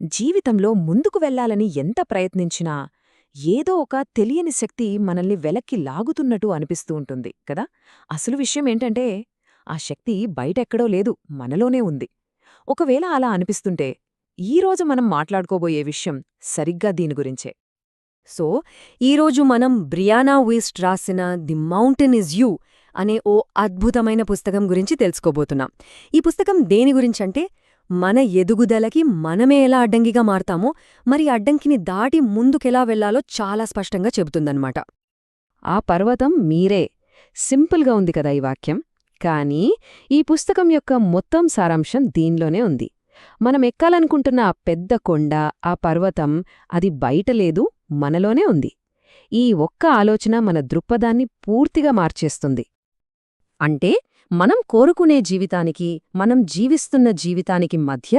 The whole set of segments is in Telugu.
జీవితంలో ముందుకు వెళ్ళాలని ఎంత ప్రయత్నించినా ఏదో ఒక తెలియని శక్తి మనల్ని వెలక్కి లాగుతున్నట్టు అనిపిస్తూ ఉంటుంది కదా? అసలు విషయం ఏంటంటే ఆ శక్తి బయటెక్కడో లేదు మనలోనే ఉంది. ఒకవేళ అలా అనిపిస్తుంటే ఈరోజు మనం మాట్లాడుకోబోయే విషయం సరిగ్గా దీని గురించే. సో ఈరోజు మనం బ్రియానా వీస్ట్ రాసిన ది మౌంటైన్ ఇస్ యూ అనే ఓ అద్భుతమైన పుస్తకం గురించి తెలుసుకోబోతున్నాం. ఈ పుస్తకం దేని గురించంటే మన ఎదుగుదలకి మనమే ఎలా అడ్డంకిగా మారతామో మరి అడ్డంకిని దాటి ముందుకెలా వెళ్ళాలో చాలా స్పష్టంగా చెబుతుందన్నమాట. ఆ పర్వతం మీరే. సింపుల్గా ఉంది కదా ఈ వాక్యం. కానీ ఈ పుస్తకం యొక్క మొత్తం సారాంశం దీనిలోనే ఉంది. మనం ఎక్కాలనుకుంటున్న ఆ పెద్ద కొండ ఆ పర్వతం అది బయట లేదు మనలోనే ఉంది. ఈ ఒక్క ఆలోచన మన దృక్పథాన్ని పూర్తిగా మార్చేస్తుంది. అంటే మనం కోరుకునే జీవితానికి మనం జీవిస్తున్న జీవితానికి మధ్య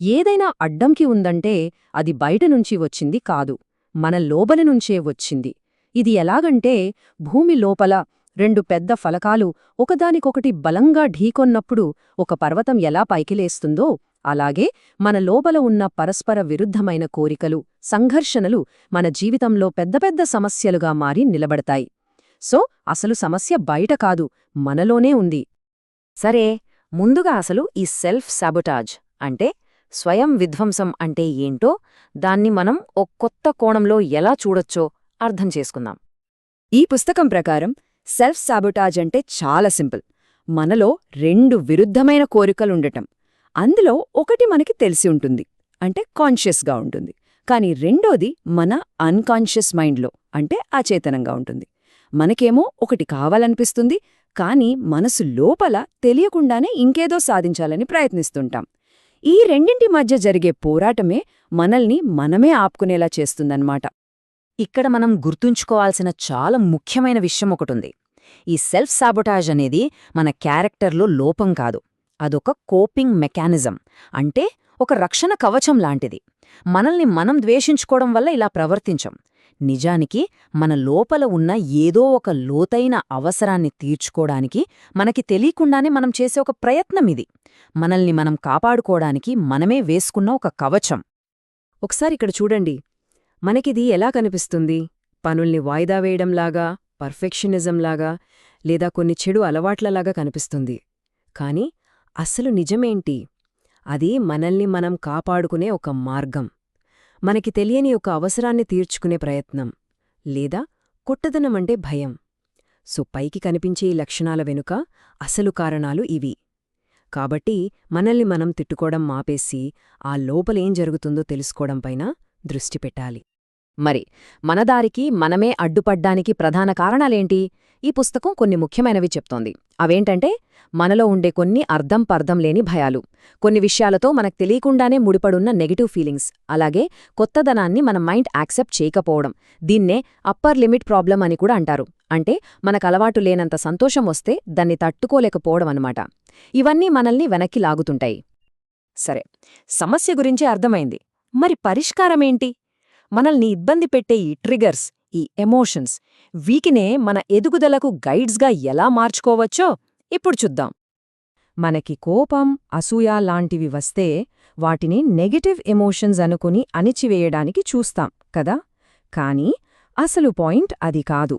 ఏదైనా అడ్డంకి ఉందంటే అది బయట నుంచి వచ్చింది కాదు మన లోపల నుంచే వచ్చింది. ఇది ఎలాగంటే భూమి లోపల రెండు పెద్ద ఫలకాలు ఒకదానికొకటి బలంగా ఢీకొన్నప్పుడు ఒక పర్వతం ఎలా పైకిలేస్తుందో అలాగే మన లోపల ఉన్న పరస్పర విరుద్ధమైన కోరికలు సంఘర్షణలు మన జీవితంలో పెద్ద పెద్ద సమస్యలుగా మారి నిలబడతాయి. సో అసలు సమస్య బయట కాదు మనలోనే ఉంది. సరే ముందుగా అసలు ఈ సెల్ఫ్ సాబొటాజ్ అంటే స్వయం విధ్వంసం అంటే ఏంటో దాన్ని మనం ఓ కొత్త కోణంలో ఎలా చూడొచ్చో అర్థం చేసుకుందాం. ఈ పుస్తకం ప్రకారం సెల్ఫ్ సాబొటాజ్ అంటే చాలా సింపుల్. మనలో రెండు విరుద్ధమైన కోరికలుండటం. అందులో ఒకటి మనకి తెలిసి ఉంటుంది. అంటే కాన్షియస్గా ఉంటుంది. కాని రెండోది మన అన్కాన్షియస్ మైండ్లో అంటే అచేతనంగా ఉంటుంది. మనకేమో ఒకటి కావాలనిపిస్తుంది కానీ మనసు లోపల తెలియకుండానే ఇంకేదో సాధించాలని ప్రయత్నిస్తుంటాం. ఈ రెండింటి మధ్య జరిగే పోరాటమే మనల్ని మనమే ఆపుకునేలా చేస్తుందన్నమాట. ఇక్కడ మనం గుర్తుంచుకోవాల్సిన చాలా ముఖ్యమైన విషయం ఒకటుంది. ఈ సెల్ఫ్ సాబొటాజ్ అనేది మన క్యారెక్టర్లో లోపం కాదు. అదొక కోపింగ్ మెకానిజం. అంటే ఒక రక్షణ కవచం లాంటిది. మనల్ని మనం ద్వేషించుకోవడం వల్ల ఇలా ప్రవర్తించం. నిజానికి మన లోపల ఉన్న ఏదో ఒక లోతైన అవసరాన్ని తీర్చుకోడానికి మనకి తెలియకుండానే మనం చేసే ఒక ప్రయత్నం ఇది. మనల్ని మనం కాపాడుకోవడానికి మనమే వేసుకున్న ఒక కవచం. ఒకసారి ఇక్కడ చూడండి. మనకిది ఎలా కనిపిస్తుంది? పనుల్ని వాయిదా వేయడంలాగా పర్ఫెక్షనిజంలాగా లేదా కొన్ని చెడు అలవాట్లలాగా కనిపిస్తుంది. కాని అసలు నిజమేంటి? అది మనల్ని మనం కాపాడుకునే ఒక మార్గం. మనకి తెలియని ఒక అవసరాన్ని తీర్చుకునే ప్రయత్నం. లేదా కొట్టదనమంటే భయం. సో పైకి కనిపించే ఈ లక్షణాల వెనుక అసలు కారణాలు ఇవి. కాబట్టి మనల్ని మనం తిట్టుకోవడం మాపేసి ఆ లోపలేం జరుగుతుందో తెలుసుకోవడంపైన దృష్టి పెట్టాలి. మరి మన దారికి మనమే అడ్డుపడ్డానికి ప్రధాన కారణాలేంటి? ఈ పుస్తకం కొన్ని ముఖ్యమైనవి చెప్తోంది. అవేంటంటే మనలో ఉండే కొన్ని అర్థం పర్థం లేని భయాలు. కొన్ని విషయాలతో మనకు తెలియకుండానే ముడిపడున్న నెగిటివ్ ఫీలింగ్స్. అలాగే కొత్తదనాన్ని మన మైండ్ యాక్సెప్ట్ చేయకపోవడం. దీన్నే అప్పర్ లిమిట్ ప్రాబ్లం అని కూడా అంటారు. అంటే మనకు అలవాటు లేనంత సంతోషం వస్తే దాన్ని తట్టుకోలేకపోవడం అనమాట ఇవన్నీ మనల్ని వెనక్కి లాగుతుంటాయి. సరే సమస్య గురించి అర్థమైంది. మరి పరిష్కారమేంటి మనల్ని ఇబ్బంది పెట్టే ఈ ట్రిగర్స్ ఈ ఎమోషన్స్ వీకినే మన ఎదుగుదలకు గైడ్స్గా ఎలా మార్చుకోవచ్చో ఇప్పుడు చూద్దాం. మనకి కోపం అసూయ లాంటివి వస్తే వాటిని నెగటివ్ ఎమోషన్స్ అనుకుని అణిచివేయడానికి చూస్తాం కదా? కాని అసలు పాయింట్ అది కాదు.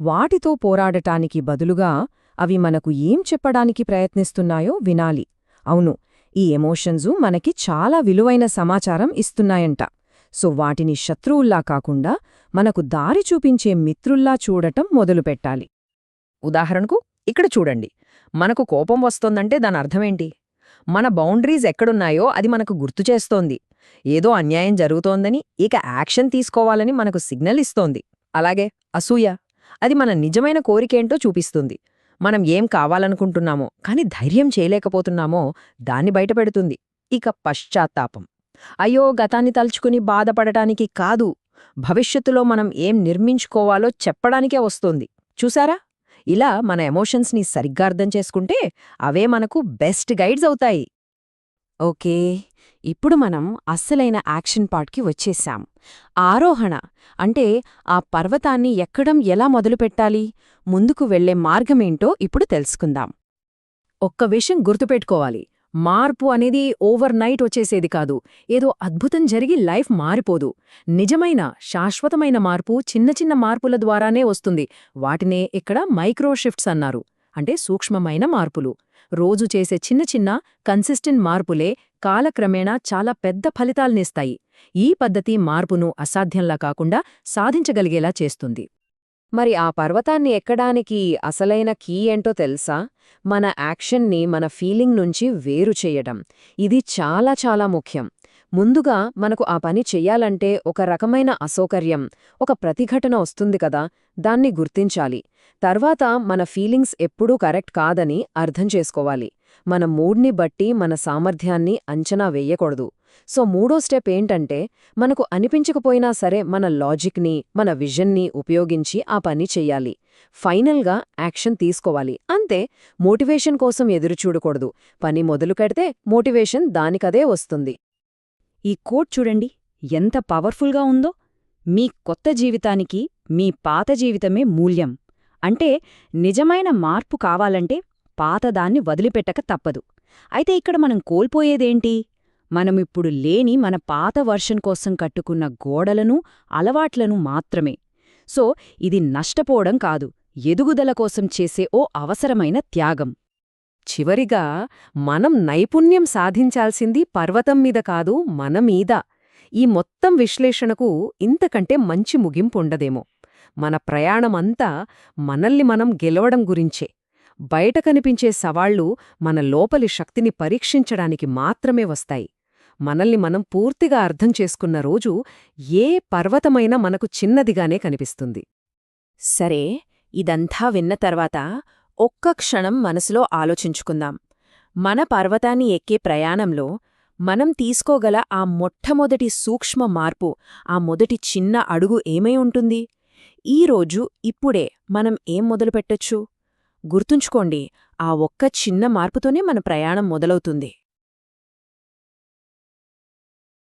వాటితో పోరాడటానికి బదులుగా అవి మనకు ఏం చెప్పడానికి ప్రయత్నిస్తున్నాయో వినాలి. అవును ఈ ఎమోషన్సు మనకి చాలా విలువైన సమాచారం ఇస్తున్నాయంట. సో వాటిని శత్రువుల్లా కాకుండా మనకు దారి చూపించే మిత్రుల్లా చూడటం మొదలుపెట్టాలి. ఉదాహరణకు ఇక్కడ చూడండి. మనకు కోపం వస్తోందంటే దాని అర్థమేంటి? మన బౌండరీస్ ఎక్కడున్నాయో అది మనకు గుర్తు చేస్తోంది. ఏదో అన్యాయం జరుగుతోందని ఇక యాక్షన్ తీసుకోవాలని మనకు సిగ్నల్ ఇస్తోంది. అలాగే అసూయ. అది మన నిజమైన కోరికేంటో చూపిస్తుంది. మనం ఏం కావాలనుకుంటున్నామో కాని ధైర్యం చేయలేకపోతున్నామో దాన్ని బయటపెడుతుంది. ఇక పశ్చాత్తాపం. అయ్యో గతాన్ని తలుచుకుని బాధపడటానికి కాదు. భవిష్యత్తులో మనం ఏం నిర్మించుకోవాలో చెప్పడానికే వస్తోంది. చూసారా ఇలా మన ఎమోషన్స్ని సరిగ్గా అర్థం చేసుకుంటే అవే మనకు బెస్ట్ గైడ్స్ అవుతాయి. ఓకే ఇప్పుడు మనం అస్సలైన యాక్షన్ పార్ట్కి వచ్చేశాం ఆరోహణ అంటే ఆ పర్వతాన్ని ఎక్కడం ఎలా మొదలుపెట్టాలి? ముందుకు వెళ్ళే మార్గమేంటో ఇప్పుడు తెలుసుకుందాం. ఒక్క విషయం గుర్తుపెట్టుకోవాలి. మార్పు అనేది ఓవర్ నైట్ వచ్చేసేది కాదు. ఏదో అద్భుతం జరిగి లైఫ్ మారిపోదు. నిజమైన శాశ్వతమైన మార్పు చిన్న చిన్న మార్పుల ద్వారానే వస్తుంది. వాటినే ఇక్కడ మైక్రోషిఫ్ట్స్ అన్నారు. అంటే సూక్ష్మమైన మార్పులు. రోజు చేసే చిన్న చిన్న కన్సిస్టెంట్ మార్పులే కాలక్రమేణా చాలా పెద్ద ఫలితాల్నిస్తాయి. ఈ పద్ధతి మార్పును అసాధ్యంలా కాకుండా సాధించగలిగేలా చేస్తుంది. మరి ఆ పర్వతాన్ని ఎక్కడానికి అసలైన కీ ఏంటో తెలుసా? మన యాక్షన్ని మన ఫీలింగ్ నుంచి వేరు చెయ్యటం ఇది చాలా చాలా ముఖ్యం. ముందుగా మనకు ఆ పని చెయ్యాలంటే ఒక రకమైన అసౌకర్యం ఒక ప్రతిఘటన వస్తుంది కదా దాన్ని గుర్తించాలి. తర్వాత మన ఫీలింగ్స్ ఎప్పుడూ కరెక్ట్ కాదని అర్థం చేసుకోవాలి. మన మూడ్ని బట్టి మన సామర్థ్యాన్ని అంచనా వేయకూడదు. సో మూడో స్టెప్ ఏంటంటే మనకు అనిపించకపోయినా సరే మన లాజిక్ని మన విజన్ని ఉపయోగించి ఆ పని చెయ్యాలి. ఫైనల్గా యాక్షన్ తీసుకోవాలి. అంతే మోటివేషన్ కోసం ఎదురుచూడకూడదు. పని మొదలు కడితే మోటివేషన్ దానికదే వస్తుంది. ఈ కోట్ చూడండి ఎంత పవర్ఫుల్గా ఉందో. మీ కొత్త జీవితానికి మీ పాత జీవితమే మూల్యం. అంటే నిజమైన మార్పు కావాలంటే పాతదాన్ని వదిలిపెట్టక తప్పదు. అయితే ఇక్కడ మనం కోల్పోయేదేంటి? మనమిప్పుడు లేని మన పాత వర్షన్ కోసం కట్టుకున్న గోడలను అలవాట్లను మాత్రమే. సో ఇది నష్టపోవడం కాదు ఎదుగుదల కోసం చేసే ఓ అవసరమైన త్యాగం. చివరిగా మనం నైపుణ్యం సాధించాల్సింది పర్వతం మీద కాదు మన మీద. ఈ మొత్తం విశ్లేషణకు ఇంతకంటే మంచి ముగింపు ఉండదేమో. మన ప్రయాణమంతా మనల్ని మనం గెలవడం గురించే. బయట కనిపించే సవాళ్ళు మన లోపలి శక్తిని పరీక్షించడానికి మాత్రమే వస్తాయి. మనల్ని మనం పూర్తిగా అర్థం చేసుకున్న రోజు ఏ పర్వతమైనా మనకు చిన్నదిగానే కనిపిస్తుంది. సరే ఇదంతా విన్న తర్వాత ఒక్క క్షణం మనసులో ఆలోచించుకుందాం. మన పర్వతాన్ని ఎక్కే ప్రయాణంలో మనం తీసుకోగల ఆ మొట్టమొదటి సూక్ష్మ మార్పు ఆ మొదటి చిన్న అడుగు ఏమై ఉంటుంది? ఈరోజు ఇప్పుడే మనం ఏం మొదలుపెట్టొచ్చు? గుర్తుంచుకోండి ఆ ఒక్క చిన్న మార్పుతోనే మన ప్రయాణం మొదలవుతుంది.